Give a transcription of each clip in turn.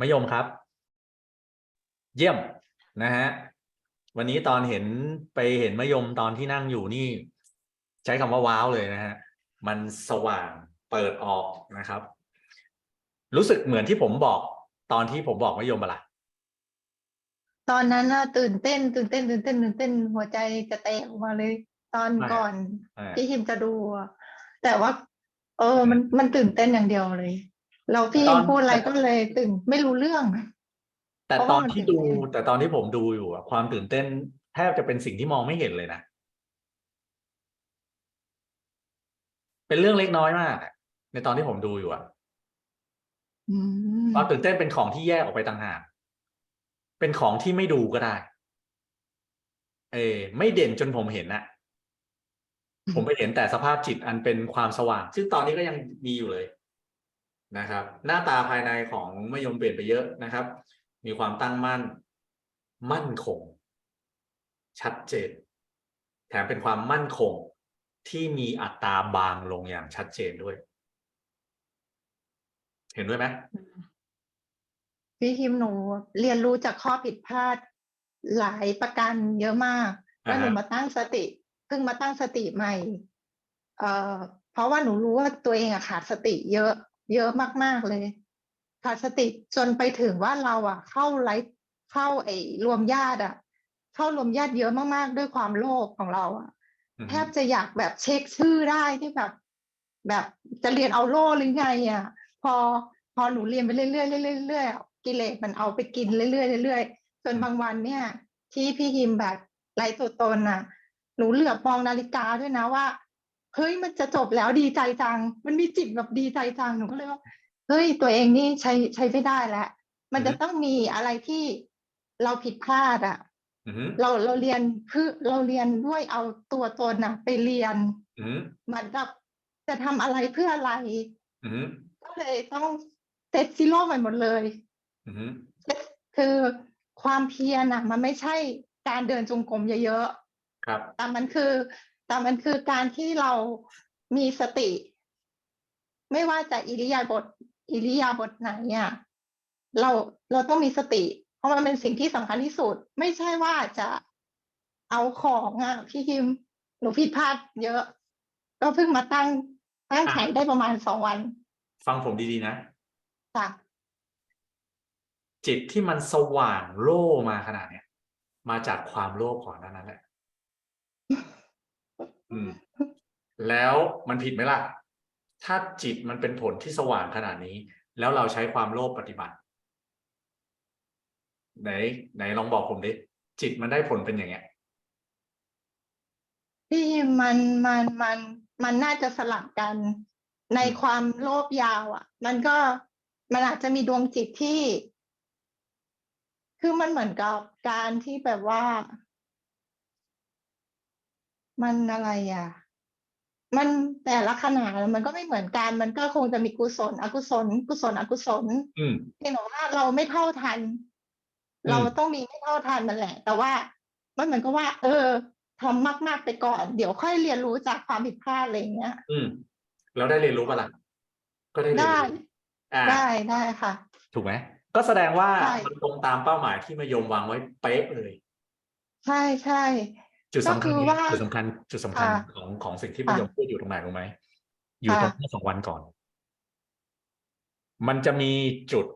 มะยมครับ เยี่ยมนะฮะวันนี้ตอนเห็นไปเห็นมะยมตอนที่นั่งอยู่นี่ ใช้คำว่าว้าวเลยนะฮะมันสว่างเปิดออกนะครับ รู้สึกเหมือนที่ผมบอก ตอนที่ผมบอกมะยมปะล่ะตอนนั้นน่ะตื่นเต้น ตื่นเต้นตื่นเต้นตื่นเต้นหัวใจจะแตกออกมาเลย ตอนไม่ก่อนอ่าที่ฮิมจะดูอะแต่ว่า เออ มันมันตื่นเต้นอย่างเดียวเลย แล้วพี่ฮิมพูดอะไรก็เลยตื่นไม่รู้เรื่อง แต่เพราะตว่าอนมันที่ตื่นดูเต้น แต่ตอนที่ผมดูอยู่อะความตื่นเต้นแทบจะเป็นสิ่งที่มองไม่เห็นเลยนะ เป็นเรื่องเล็กน้อยมากอะในตอนที่ผมดูอยู่อะอืมความตื่นเต้นเป็นของที่แยกออกไปต่างหากเป็นของที่ไม่ดูก็ได้ เออไม่เด่นจนผมเห็นนะผมไปเห็นแต่สภาพจิตอันเป็นความสว่าง ซึ่งตอนนี้ก็ยังมีอยู่เลย นะครับ หน้าตาภายในของมะยมเปลี่ยนไปเยอะนะครับ มีความตั้งมั่น มั่นคง ชัดเจน แถมเป็นความมั่นคงที่มีอัตราบางลงอย่างชัดเจนด้วย เห็นด้วยไหมพี่ฮิมหนูเรียนรู้จากข้อผิดพลาดหลายประการเยอะมากแล้วหนูมาตั้งสติเพิ่งมาตั้งสติใหม่ เอ่อเพราะว่าหนูรู้ว่าตัวเองอะขาดสติเยอะ เยอะมาก ๆ เลยขาดสติจนไปถึงว่าเราอะเข้าไลฟ์เข้าไอ้รวมญาติอะเข้ารวมญาติเยอะมากๆ ด้วยความโลภของเราอะอือแทฮึบจะอยากแบบเช็คชื่อได้ที่แบบ แบบจะเรียนเอาโล่หรือไงอะ พอพอหนูเรียนไปเรื่อยๆเรื่อยๆเรื่อยๆอะกิเลสมันเอาไปกินเรื่อยๆเรื่อยๆจนบางวันเนี่ย ที่พี่ฮิมแบบไร้ตัวตนน่ะ หนูเหลือบมองนาฬิกาด้วยนะว่า เฮ้ยมันจะจบแล้วดีใจจัง มันมีจิตแบบดีใจจังหนูก็เลยว่าเฮ้ยตัวเองนี่ใช้ใช้ไม่ได้แล้วมันจะต้องมีอะไรที่เราผิดพลาดอะอือฮึเราเราเรียนคือเราเรียนด้วยเอาตัวตนน่ะไปเรียนอือฮึเหมือนกับจะทำอะไรเพื่ออะไรอือฮึก็เลยต้องเซตซีโร่ใหม่หมดเลยอือฮึคือความเพียรน่ะมันไม่ใช่การเดินจงกรมเยอะครับๆแต่มันคือ แต่มันคือการที่เรามีสติ ไม่ว่าจะอิริยาบถอิริยาบถไหนอะเราเราต้องมีสติ เพราะมันเป็นสิ่งที่สำคัญที่สุด ไม่ใช่ว่าจะเอาของอะพี่คิมหนูผิดพลาดเยอะ ก็เพิ่งมาตั้งตั้งแข่งได้ประมาณสองวัน ฟังผมดีๆนะจ้ะจิตที่มันสว่างโล่มาขนาดเนี้ยมาจากความโลภก่อนหนานั้นแหละ อืมแล้วมันผิดไหมล่ะ ถ้าจิตมันเป็นผลที่สว่างขนาดนี้ แล้วเราใช้ความโลภปฏิบัติ ไหน ไหนลองบอกผมดิจิตมันได้ผลเป็นอย่างเงี้ยพี่มันมันมันมันน่าจะสลับกันในความโลภยาวอะ มันก็มันอาจจะมีดวงจิตที่ คือมันเหมือนกับการที่แบบว่า มันอะไรอะ มันแต่ละขนาดมันก็ไม่เหมือนกัน มันก็คงจะมีกุศล อกุศล กุศล อกุศลอืมเพียงแต่ว่าเราไม่เท่าทันอืมเราต้องมีไม่เท่าทันมันแหละ แต่ว่ามันเหมือนกับว่า เออทำมาก ๆ ไปก่อน เดี๋ยวค่อยเรียนรู้จากความผิดพลาดอะไรอย่างเงี้ย อืมแล้วได้เรียนรู้ปะล่ะก็ได้เรียนได้รู้อ่าได้ได้ค่ะ ถูกไหมก็แสดงว่าใช่มันตรงตามเป้าหมายที่มายมวางไว้เป๊ะเลย ใช่ใช่ จุดสำคัญก็คือเนี่ยว่าจุดสำคัญจุดสำคัญค่ะของของสิ่งที่ค่ะมายมพูดอยู่ตรงไหนรู้ไหมอยู่ตรงค่ะเมื่อสองวันก่อน มันจะมีจุด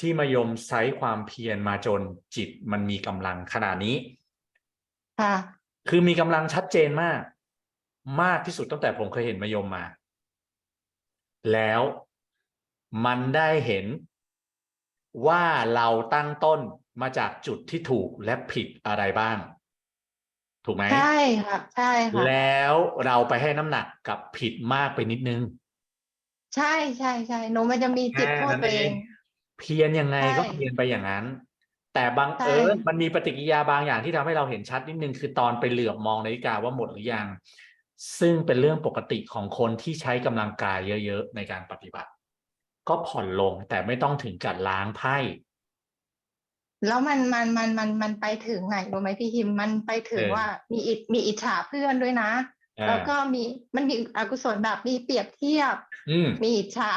ที่มายมใช้ความเพียรมาจนจิตมันมีกำลังขนาดนี้ค่ะคือมีกำลังชัดเจนมาก มากที่สุดตั้งแต่ผมเคยเห็นมายมมา แล้วมันได้เห็นว่าเราตั้งต้นมาจากจุดที่ถูกและผิดอะไรบ้าง ถูกไหมใช่ค่ะใช่ค่ะแล้วเราไปให้น้ำหนักกับผิดมากไปนิดนึง ใช่ใช่ใช่หนูมันจะมีจิตแค่โทษนั้นตัวเอเองงเพียรยังไงก็ใช่เพียรไปอย่างนั้น แต่บางใช่เอิญมันมีปฏิกิริยาบางอย่างที่ทำให้เราเห็นชัดนิดนึงคือตอนไปเหลือบมองนาฬิกาว่าหมดหรือยัง ซึ่งเป็นเรื่องปกติของคนที่ใช้กำลังกายเยอะ ๆ ในการปฏิบัติ ก็ผ่อนลงแต่ไม่ต้องถึงกับล้างไพ่ แล้วมันมันมันมันมันไปถึงไหนรู้ไหมพี่ฮิมมันไปถึงเออว่ามีอิมีอิจฉาเพื่อนด้วยนะอ่าแล้วก็มีมันมีอกุศลแบบมีเปรียบเทียบอืมมีอิจฉา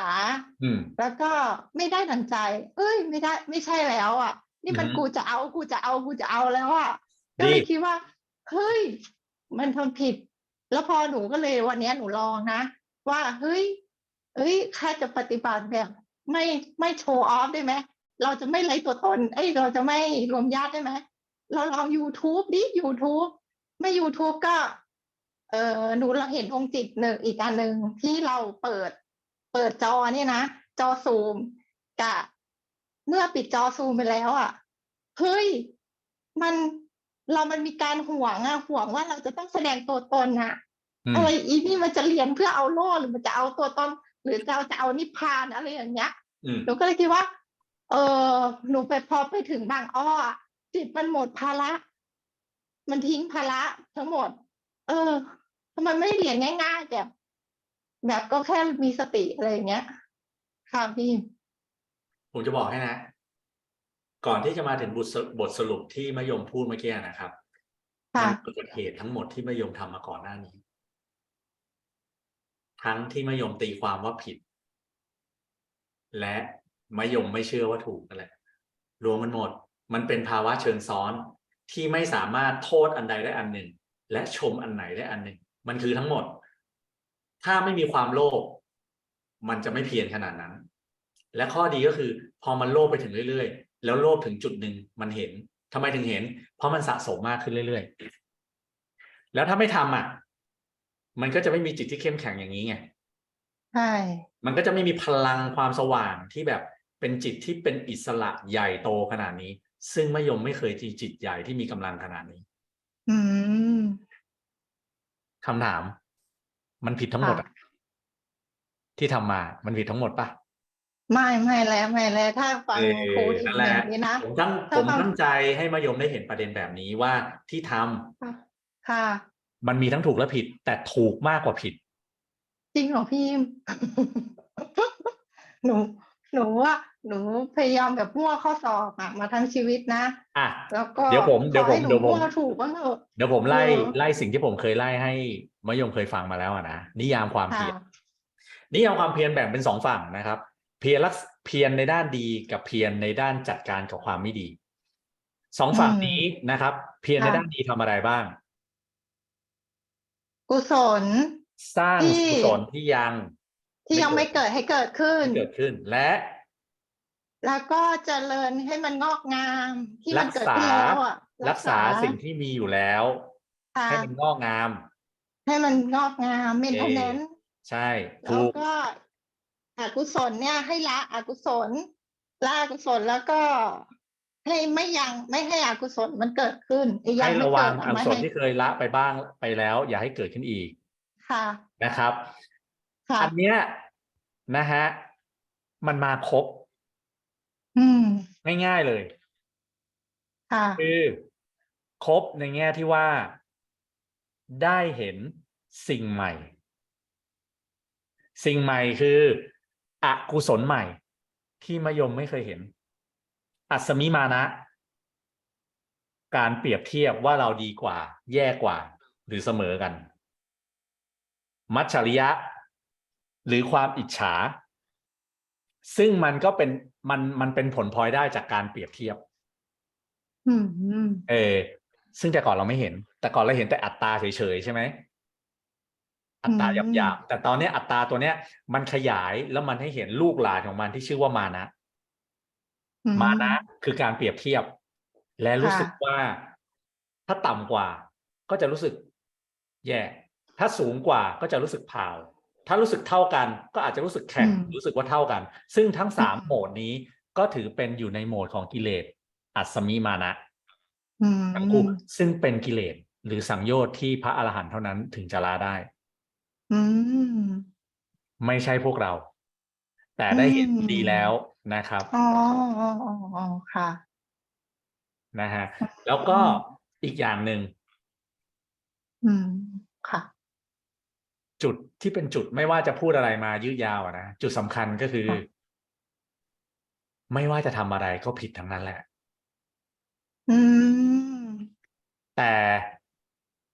อืมแล้วก็ไม่ได้ดังใจ เอ้ย ไม่ได้ไม่ใช่แล้วอะ นี่มันอืมกูจะเอากูจะเอากูจะเอาแล้วอะก็เลยดีคิดว่าเฮ้ย มันทำผิด แล้วพอหนูก็เลยวันเนี้ยหนูลองนะ ว่าเฮ้ยเอ้ยแค่จะปฏิบัติแบบ ไม่ไม่โชว์ออฟได้ไหม เราจะไม่ไล่ตัวตน เอ้ยเราจะไม่รวมญาติได้ไหมเราลอง YouTube ดิ YouTube ไม่ YouTube ก็ เออหนูเราเห็นองค์จิตหนึ่งอีกอันหนึ่งที่เราเปิด เปิดจอเนี่ยนะ จอซูมกับเมื่อปิดจอซูมไปแล้วอะเฮ้ยมันเรามันมีการห่วงอะห่วงว่าเราจะต้องแสดงตัวตนอะอืมอะไรอีนี่มันจะเรียนเพื่อเอาโล่หรือมันจะเอาตัวตนหรือจะเอาจะเอานิพพานอะไรอย่างเงี้ยอืมหนูก็เลยคิดว่า เออหนูไปพอไปถึงบางอ้ออะจิตมันหมดภาระ มันทิ้งภาระทั้งหมด เออทำไมไม่เรียนง่าย ๆ แบบ แบบก็แค่มีสติอะไรอย่างเงี้ยค่ะพี่ผมจะบอกให้นะ ก่อนที่จะมาถึงบทสบทสรุปที่มะยมพูดเมื่อกี้นะครับค่ะมันเกิดเหตุทั้งหมดที่มะยมทำมาก่อนหน้านี้ ทั้งที่มะยมตีความว่าผิด และ มะยมไม่เชื่อว่าถูกนั่นแหละรวมมันหมด มันเป็นภาวะเชิงซ้อนที่ไม่สามารถโทษอันใดได้อันหนึ่ง และชมอันไหนได้อันหนึ่ง มันคือทั้งหมด ถ้าไม่มีความโลภมันจะไม่เพียรขนาดนั้น และข้อดีก็คือ พอมันโลภไปถึงเรื่อยๆ แล้วโลภถึงจุดหนึ่งมันเห็นทำไมถึงเห็น เพราะมันสะสมมากขึ้นเรื่อยๆ แล้วถ้าไม่ทำอะ มันก็จะไม่มีจิตที่เข้มแข็งอย่างนี้ไงใช่ มันก็จะไม่มีพลังความสว่างที่แบบ เป็นจิตที่เป็นอิสระใหญ่โตขนาดนี้ ซึ่งมะยมไม่เคยมีจิตใหญ่ที่มีกำลังขนาดนี้อืมคำถาม มันผิดทั้งหมดอะค่ะที่ทำมา มันผิดทั้งหมดปะไม่ไม่แล้วไม่แล้วถ้าฟังเออครูอีกนั่นอแหละย่างนี้นะผมตั้งถ้าผมฟังตั้งใจให้มะยมได้เห็นประเด็นแบบนี้ว่าที่ทำค่ะ มันมีทั้งถูกและผิด แต่ถูกมากกว่าผิด จริงเหรอพี่หนู หนูว่าหนูพยายามแบบมั่วข้อสอบอะมาทั้งชีวิตนะ อะ แล้วก็เดี๋ยวผมเดี๋ยวขอให้ผมหนูเดี๋ยวผม มั่วถูกบ้างเถอะ เดี๋ยวผมไล่เออ ไล่สิ่งที่ผมเคยไล่ให้มะยมเคยฟังมาแล้วอะนะนิยามความค่ะ เพียรนิยามความเพียรแบ่งเป็นสองฝั่งนะครับ เพียรลักษเพียรในด้านดีกับเพียรในด้านจัดการกับความไม่ดีสองฝั่งนี้นะครับ เพียรในด้านดีทำอะไรบ้าง กุศล สร้างที่ กุศลที่ยัง ที่ยังไม่ไม่เกิเกิดดให้เกิดขึ้นที่เกิดขึ้นและ แล้วก็เจริญให้มันงอกงามที่มัรันกเกิดษาขึ้นแล้วอะรักษาสิ่งที่มีอยู่แล้วค่ะให้มันงอกงาม ให้มันงอกงามเมนเทนเนนใช่แล้ถูวกก็อกุศลเนี่ย ให้ละอกุศลละอกุศลแล้วก็ให้ไม่ยังไม่ให้อกุศลมันเกิดขึ้นไอ้ยัให้งไม่ระวัเกิงดอะอกุไม่ศลให้ที่เคยละไปบ้างไปแล้ว อย่าให้เกิดขึ้นอีกค่ะนะครับค่ะ อันเนี้ยนะฮะมันมาครบอืมง่ายๆเลย ค่ะ คือครบในแง่ที่ว่า ได้เห็นสิ่งใหม่ สิ่งใหม่คืออกุศลใหม่ ที่มยมไม่เคยเห็น อัศมิมานะ การเปรียบเทียบว่าเราดีกว่า แย่กว่า หรือเสมอกัน มัจฉริยะ หรือความอิจฉา ซึ่งมันก็เป็นมันมันเป็นผลพลอยได้จากการเปรียบเทียบอืมอืมเออ ซึ่งแต่ก่อนเราไม่เห็น แต่ก่อนเราเห็นแต่อัตราเฉยๆใช่ไหมอัตราหยาบๆแต่ตอนเนี้ยอัตราตัวเนี้ย มันขยายแล้วมันให้เห็นลูกหลานของมันที่ชื่อว่ามานะอืมานะคือการเปรียบเทียบ และรู้สึกว่า ถ้าต่ำกว่า ก็จะรู้สึก แย่ ถ้าสูงกว่าก็จะรู้สึกพาว ถ้ารู้สึกเท่ากัน ก็อาจจะรู้สึกแข็งรู้สึกว่าเท่ากัน ซึ่งทั้งสามโหมดนี้ก็ถือเป็นอยู่ในโหมดของกิเลสอัศมิมานะอืมทั้งคู่ซึ่งเป็นกิเลสหรือสังโยชน์ที่พระอรหันต์เท่านั้นถึงจะละได้อืมไม่ใช่พวกเรา แต่ได้เห็นอืมดีแล้วนะครับอ๋ออ๋ออ๋ออ๋อค่ะนะฮะแล้วก็อีกอย่างหนึ่งอืมค่ะ จุดที่เป็นจุดไม่ว่าจะพูดอะไรมายืดยาวอะนะจุดสำคัญก็คือค่ะไม่ว่าจะทำอะไรก็ผิดทั้งนั้นแหละ อืม แต่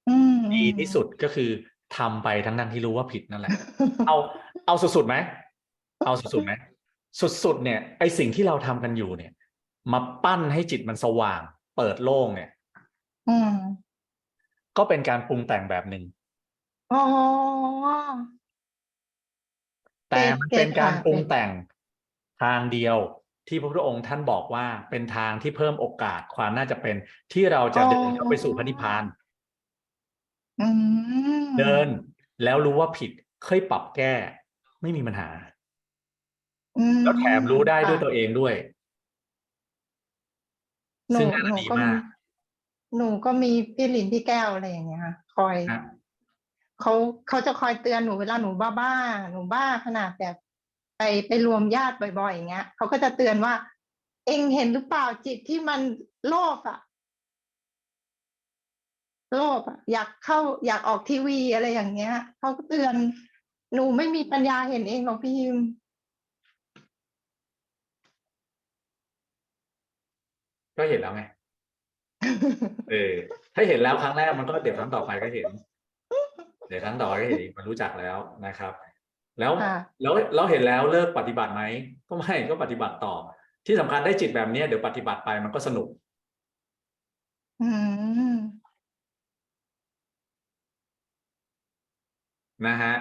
อืมดีที่สุดก็คือทำไปทั้งนั้นที่รู้ว่าผิดนั่นแหละ เอาเอาสุดๆไหมเอาสุดๆไหมสุดๆเนี่ย ไอสิ่งที่เราทำกันอยู่เนี่ย มาปั้นให้จิตมันสว่าง เปิดโล่งเนี่ยอืมก็เป็นการปรุงแต่งแบบหนึ่ง อ๋อ แต่มันเป็นการเก็ตค่ะปรุงแต่งทางเดียวที่พระพุทธองค์ท่านบอกว่าเป็นทางที่เพิ่มโอกาสความน่าจะเป็นที่เราจะเดินเข้าไปสู่พระนิพพานอืมเดินแล้วรู้ว่าผิดเคยปรับแก้ ไม่มีปัญหาอืมแล้วแถมรู้ได้ด้วยค่ะตัวเองด้วยหนูซึ่งอันหนูดีก็มาก หนูก็มีพี่ลินพี่แก้วอะไรอย่างเงี้ยค่ะคอยนะ เขาเขาจะคอยเตือนหนูเวลาหนูบ้าบ้าหนูบ้าขนาดแบบไปไปรวมญาติบ่อยๆอย่างเงี้ยเขาก็จะเตือนว่า เองเห็นหรือเปล่าจิตที่มันโลภอะโลภอะอยากเข้าอยากออกทีวีอะไรอย่างเงี้ยเขาก็เตือน หนูไม่มีปัญญาเห็นเองหรอกพี่ยิมก็เห็นแล้วไง เออ ถ้าเห็นแล้วครั้งแรกมันก็เดี๋ยวครั้งต่อไปก็เห็น เดี๋ยวครั้งต่อไปก็เห็นอีกมันรู้จักแล้วนะครับ แล้วค่ะแล้วเราเห็นแล้วเลิกปฏิบัติไหมก็ไม่ก็ปฏิบัติต่อ ที่สำคัญได้จิตแบบเนี้ยเดี๋ยวปฏิบัติไปมันก็สนุก อืมนะฮะ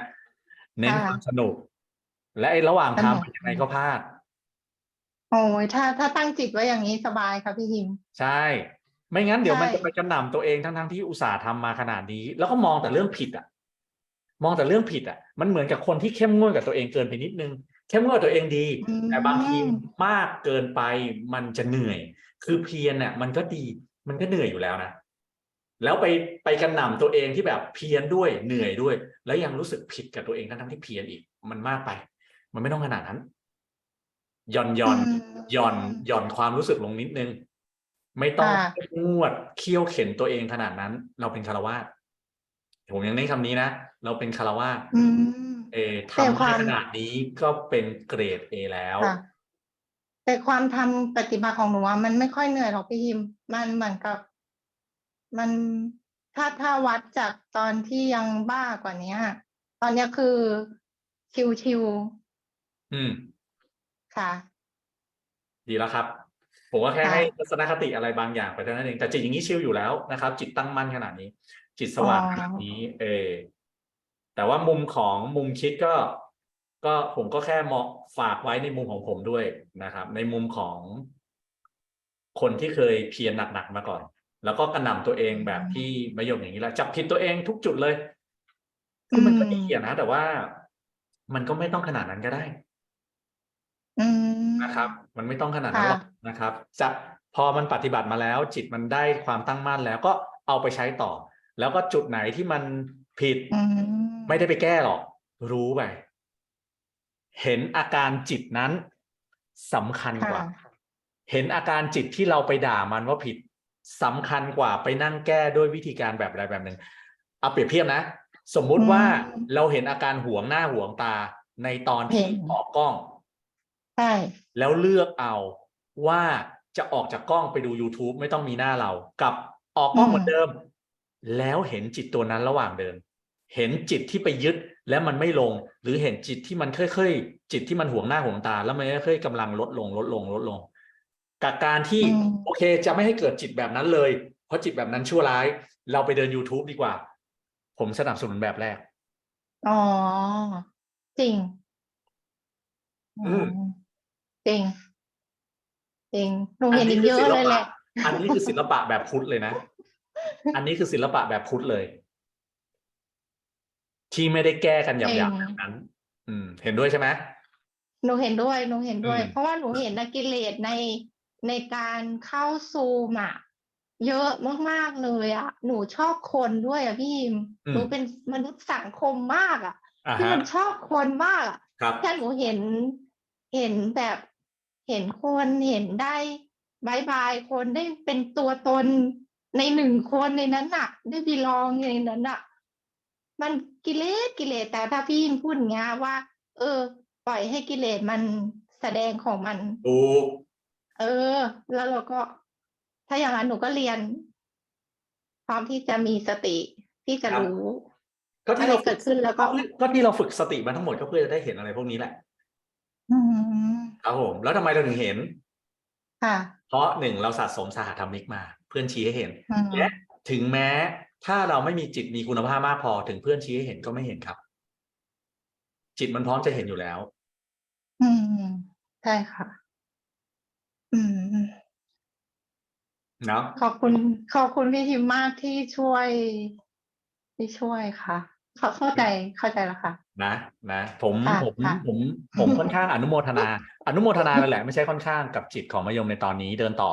เน้นค่ะความสนุก และไอ้ระหว่างสนุกทำยังไงก็พลาด โอ้ยถ้าถ้าตั้งจิตไว้อย่างนี้สบายค่ะพี่ยิม ใช่ ไม่งั้นเดี๋ยวมันใช่จะไปกระหน่ำตัวเองทั้งๆที่อุตส่าห์ทำมาขนาดนี้ แล้วก็มองแต่เรื่องผิดอะ มองแต่เรื่องผิดอะมันเหมือนกับคนที่เข้มงวดกับตัวเองเกินไปนิดนึง เข้มงวดกับตัวเองดีอืมแต่บางทีมากเกินไปมันจะเหนื่อย คือเพียรเนี่ยมันก็ดีมันก็เหนื่อยอยู่แล้วนะแล้วไปไปกระหน่ำตัวเองที่แบบเพียรด้วยเหนื่อยด้วย แล้วยังรู้สึกผิดกับตัวเองทั้งๆที่เพียรอีก มันมากไป มันไม่ต้องขนาดนั้นหย่อนหย่อนอืมหย่อนหย่อนความรู้สึกลงนิดนึง ไม่ต้องค่ะเข้มงวดเคี่ยวเข็นตัวเองขนาดนั้น เราเป็นคารวาสผมยังเน้นคำนี้นะ เราเป็นคารวาสอืมเออแต่ทำควาให้มขนาดนี้ก็เป็นเกรดเอแล้วค่ะแต่ความทำปฏิบัติของหนูอะมันไม่ค่อยเหนื่อยหรอกพี่ยิม มันเหมือนกับ มันถ้าถ้าวัดจากตอนที่ยังบ้ากว่านี้อะตอนเนี้ยคือชิวอืมๆค่ะ ดีแล้วครับ ผมก็แค่ค่ะให้ทัศนคติอะไรบางอย่างไปเท่านั้นเองแต่จิตอย่างนี้ชิลอยู่แล้วนะครับ จิตตั้งมั่นขนาดนี้ จิตสว่างขนาดนี้ เออ แต่ว่ามุมของมุมคิดก็ ก็ผมก็แค่เหมาะฝากไว้ในมุมของผมด้วยนะครับ ในมุมของคนที่เคยเพียรหนักๆมาก่อน แล้วก็กระหน่ำตัวเองแบบที่มายมอย่างนี้แหละจับผิดตัวเองทุกจุดเลยคือมันก็ดีอะนะแต่ว่ามันก็ไม่ต้องขนาดนั้นก็ได้อืมนะครับ มันไม่ต้องขนาดนั้นหรอกนะครับ จะพอมันปฏิบัติมาแล้ว จิตมันได้ความตั้งมั่นแล้วก็เอาไปใช้ต่อ แล้วก็จุดไหนที่มันผิดอืม ไม่ได้ไปแก้หรอก รู้ไป เห็นอาการจิตนั้นสำคัญกว่าค่ะเห็นอาการจิตที่เราไปด่ามันว่าผิดสำคัญกว่าไปนั่งแก้ด้วยวิธีการแบบใดแบบหนึ่งเอาเปรียบเทียบนะ สมมุติว่าอืมเราเห็นอาการหวงหน้าหวงตาในตอนที่เห็นออกกล้องใช่แล้วเลือกเอาว่าจะออกจากกล้องไปดู YouTube ไม่ต้องมีหน้าเรา กับออกกล้องเหมือนเดิม แล้วเห็นจิตตัวนั้นระหว่างเดิน เห็นจิตที่ไปยึดแล้วมันไม่ลง หรือเห็นจิตที่มันค่อยๆจิตที่มันห่วงหน้าห่วงตา แล้วมันค่อยๆกำลังลดลงลดลงลดลง กับการที่อืมโอเคจะไม่ให้เกิดจิตแบบนั้นเลย เพราะจิตแบบนั้นชั่วร้าย เราไปเดิน YouTube ดีกว่า ผมสนับสนุนแบบแรก อ๋อ จริงอืมจริง จริงหนูเห็นอีกเยอะเลยแหละ อันนี้คือศิลปะแบบพุทธเลยนะ อันนี้คือศิลปะแบบพุทธเลย ที่ไม่ได้แก้กันหยาบจริๆงแบบนั้น อืม เห็นด้วยใช่ไหมหนูเห็นด้วยหนูเห็นด้วยอืมเพราะว่าหนูเห็นนะกิเลสในในการเข้าซูมอะเยอะมากๆเลยอะ หนูชอบคนด้วยอะพี่ยิมอืมหนูเป็นมนุษย์สังคมมากอะอ่าที่ฮะมันชอบคนมากอะครับถ้าหนูเห็นเห็นแบบเห็นคนเห็นได้บายบายคนได้เป็นตัวตนในหนึ่งคนในนั้นน่ะ ได้บีลองในนั้นน่ะ มันกิเลสกิเลสแต่ถ้าพี่ยิมพูดอย่างเงี้ยว่า เออ ปล่อยให้กิเลสมันแสดงของมันถูกเออ แล้วเราก็ ถ้าอย่างนั้นหนูก็เรียน พร้อมที่จะมีสติที่จะรู้ก็อะที่ไรเราเกิดขึ้นแล้วก็ก็ก็ที่เราฝึกสติมาทั้งหมดก็เพื่อจะได้เห็นอะไรพวกนี้แหละอืมครับผมแล้วทำไมเราถึงเห็นค่ะเพราะหนึ่งเราสะสมสหธรรมิกมา เพื่อนชี้ให้เห็นอืมและถึงแม้ ถ้าเราไม่มีจิตมีคุณภาพมากพอถึงเพื่อนชี้ให้เห็นก็ไม่เห็นครับ จิตมันพร้อมจะเห็นอยู่แล้ว อืมใช่ค่ะ อืมเนาะขอบคุณขอบคุณพี่ทิมมากที่ช่วยที่ช่วยค่ะเขาเข้าใจเข้าใจแล้วค่ะ นะนะผมค่ะผมค่ะผมผมค่อนข้างอนุโมทนา อนุโมทนาเลยแหละไม่ใช่ค่อนข้างกับจิตของมะยมในตอนนี้เดินต่อ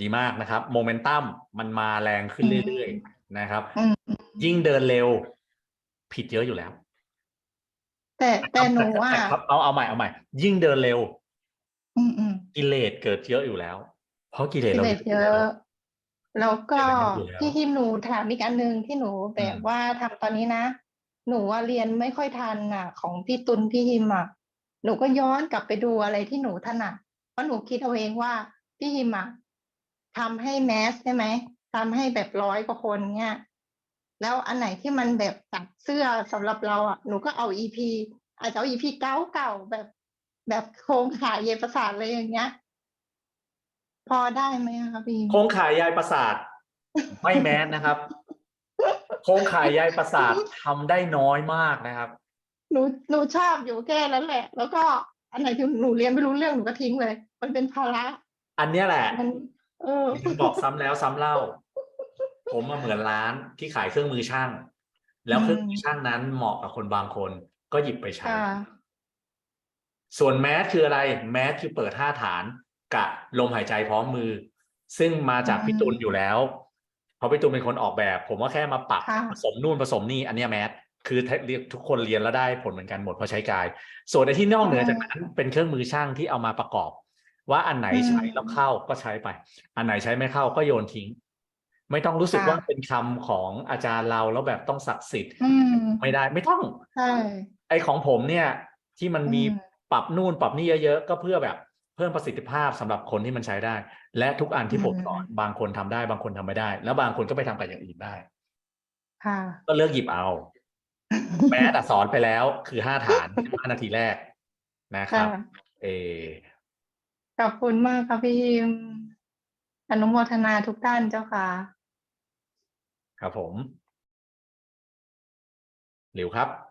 ดีมากนะครับ โมเมนตัมมันมาแรงขึ้นเรื่อยๆ นะครับอืมยิ่งเดินเร็ว ผิดเยอะอยู่แล้ว แต่แต่หนูว่าแต่ครับเอาเอาใหม่เอาใหม่ ยิ่งเดินเร็วอืมอืมกิเลสเกิดเยอะอยู่แล้ว เพราะกิเลสกิเราเลสเยอะ แล้วก็กิเลสเยอะอยู่แล้วพี่ทิมหนูถามอีกอันหนึ่งที่หนูแบบอืมว่าทำตอนนี้นะ หนูว่าเรียนไม่ค่อยทันอะ ของพี่ตุลพี่ทิมอะหนูก็ย้อนกลับไปดูอะไรที่หนูถนัดเพราะหนูคิดเอาเองว่าพี่ทิมอะทำให้แมสใช่ไหม ทำให้แบบร้อยกว่าคนเนี่ย แล้วอันไหนที่มันแบบตัดเสื้อสำหรับเราอะหนูก็เอาอีพีอาจจะเอาอีพีเก่าเก่าๆแบบ แบบโครงข่ายเยประสาทอะไรอย่างเงี้ย พอได้ไหมอะคะพี่โครงข่ายยายประสาท ไม่แมสนะครับ โครงข่ายยายประสาททำได้น้อยมากนะครับ หนูหนูชอบอยู่แค่นั้นแหละ แล้วก็อันไหนที่หนูเรียนไม่รู้เรื่องหนูก็ทิ้งเลย มันเป็นภาระ อันเนี้ยแหละ มัน เออผมบอกซ้ำแล้วซ้ำเล่า ผมมาเหมือนร้านที่ขายเครื่องมือช่าง แล้วเครื่องมือช่างนั้นเหมาะกับคนบางคนก็หยิบไปใช้ค่ะส่วนแมสคืออะไร แมสคือเปิดห้าฐานกะลมหายใจพร้อมมือ ซึ่งมาจากพี่ตุลอยู่แล้ว เพราะพี่ตุลเป็นคนออกแบบ ผมก็แค่มาปรับค่ะผสมนู่นผสมนี่อันเนี้ยแมสคือเรียกทุกคนเรียนแล้วได้ผลเหมือนกันหมดเพราะใช้กาย ส่วนในที่นอกเหนือจากนั้นเป็นเครื่องมือช่างที่เอามาประกอบ ว่าอันไหนใช้แล้วเข้าก็ใช้ไป อันไหนใช้ไม่เข้าก็โยนทิ้ง ไม่ต้องรู้สึกว่าเป็นคำของอาจารย์เราแล้วแบบต้องศักดิ์สิทธิ์อืมไม่ได้ไม่ต้องใช่ไอของผมเนี่ย ที่มันมีอืมปรับนู่นปรับนี่เยอะๆก็เพื่อแบบเพิ่มประสิทธิภาพสำหรับคนที่มันใช้ได้ และทุกอันที่ผมสอนบางคนทำได้บางคนทำไม่ได้ แล้วบางคนก็ไปทำกับอย่างอื่นได้ค่ะก็เลือกหยิบเอา แม้แต่สอนไปแล้วคือห้าฐานห้านาทีแรกนะครับค่ะเออขอบคุณมากค่ะพี่ทิมอนุโมทนาทุกท่านเจ้าค่ะ ครับผมหลิวครับ